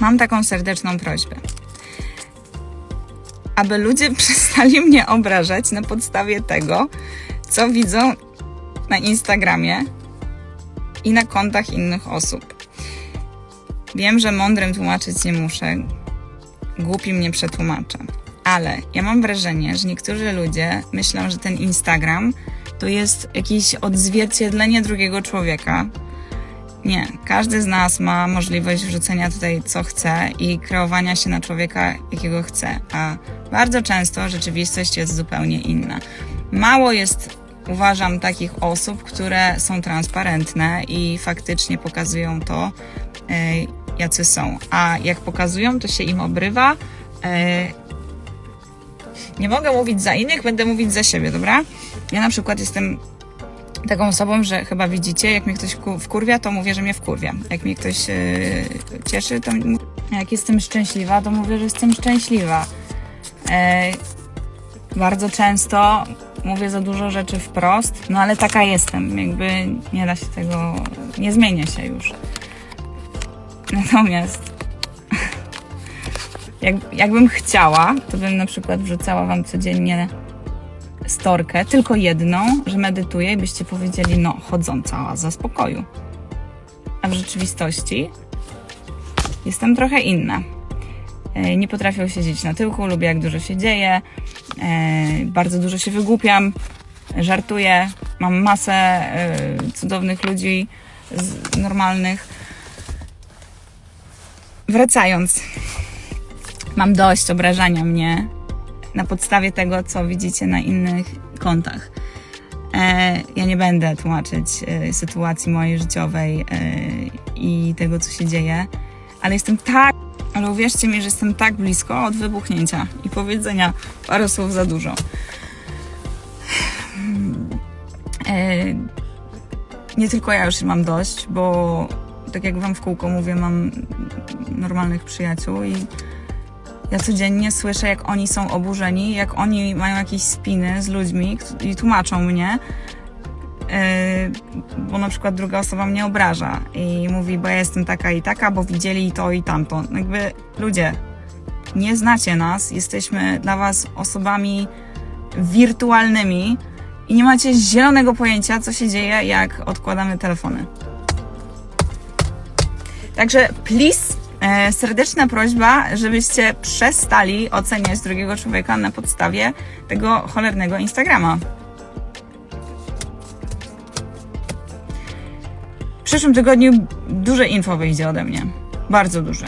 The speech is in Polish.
mam taką serdeczną prośbę. Aby ludzie przestali mnie obrażać na podstawie tego, co widzą na Instagramie i na kontach innych osób. Wiem, że mądrym tłumaczyć nie muszę, głupim nie przetłumaczę. Ale ja mam wrażenie, że niektórzy ludzie myślą, że ten Instagram to jest jakieś odzwierciedlenie drugiego człowieka. Nie, każdy z nas ma możliwość wrzucenia tutaj co chce i kreowania się na człowieka, jakiego chce, a bardzo często rzeczywistość jest zupełnie inna. Mało jest, uważam, takich osób, które są transparentne i faktycznie pokazują to, e, jacy są. A jak pokazują, to się im obrywa. E, nie mogę mówić za innych, będę mówić za siebie, dobra? Ja na przykład jestem taką osobą, że chyba widzicie, jak mnie ktoś ku- wkurwia, to mówię, że mnie wkurwia. Jak mnie ktoś e, cieszy, to jak jestem szczęśliwa, to mówię, że jestem szczęśliwa. E, bardzo często mówię za dużo rzeczy wprost, no ale taka jestem. Jakby nie da się tego, nie zmienię się już. Natomiast jak, jakbym chciała, to bym na przykład wrzucała wam codziennie storkę, tylko jedną, że medytuję i byście powiedzieli, no, chodząca oaza spokoju. A w rzeczywistości jestem trochę inna. E, Nie potrafię siedzieć na tyłku, lubię jak dużo się dzieje, e, bardzo dużo się wygłupiam, żartuję, mam masę e, cudownych ludzi normalnych. Wracając, mam dość obrażania mnie na podstawie tego, co widzicie na innych kontach. E, ja nie będę tłumaczyć e, sytuacji mojej życiowej e, i tego, co się dzieje, ale jestem tak, ale uwierzcie mi, że jestem tak blisko od wybuchnięcia i powiedzenia paru słów za dużo. Nie tylko ja już mam dość, bo tak jak wam w kółko mówię, mam normalnych przyjaciół i ja codziennie słyszę, jak oni są oburzeni, jak oni mają jakieś spiny z ludźmi i tłumaczą mnie, yy, bo na przykład druga osoba mnie obraża i mówi, bo ja jestem taka i taka, bo widzieli to i tamto. Jakby ludzie, nie znacie nas, jesteśmy dla was osobami wirtualnymi i nie macie zielonego pojęcia, co się dzieje, jak odkładamy telefony. Także please, e, serdeczna prośba, żebyście przestali oceniać drugiego człowieka na podstawie tego cholernego Instagrama. W przyszłym tygodniu duże info wyjdzie ode mnie. Bardzo duże.